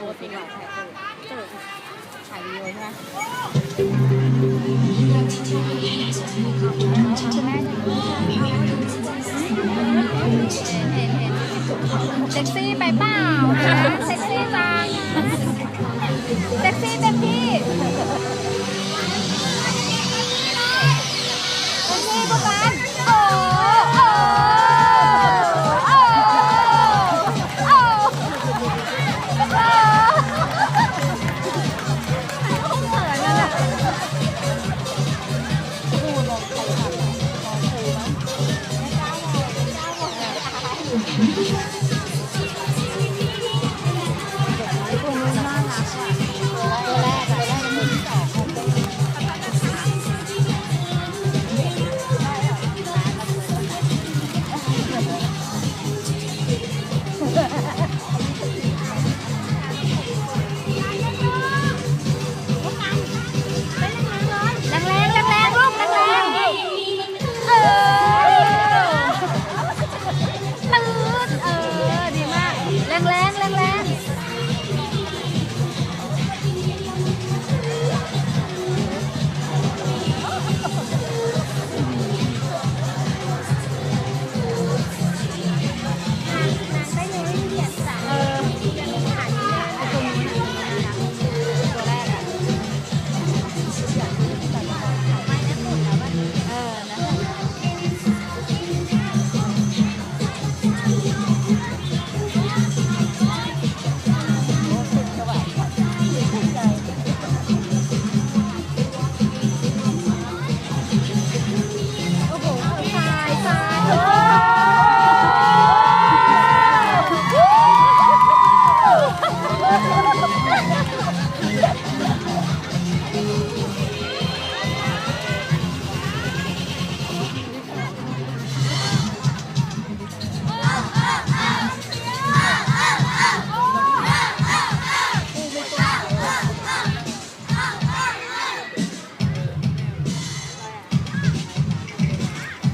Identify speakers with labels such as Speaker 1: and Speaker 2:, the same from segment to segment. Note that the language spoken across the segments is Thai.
Speaker 1: ตูดดีกว่าถ่ายตูดตูดถ่ายวีดีโอ
Speaker 2: ใช่ไเซ็กซี่ไปเปล่านเซ็กซี่จังเซ็กซี่เต็มที่เต็มที่กเรา
Speaker 1: Thank you.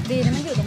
Speaker 2: Di mana juga?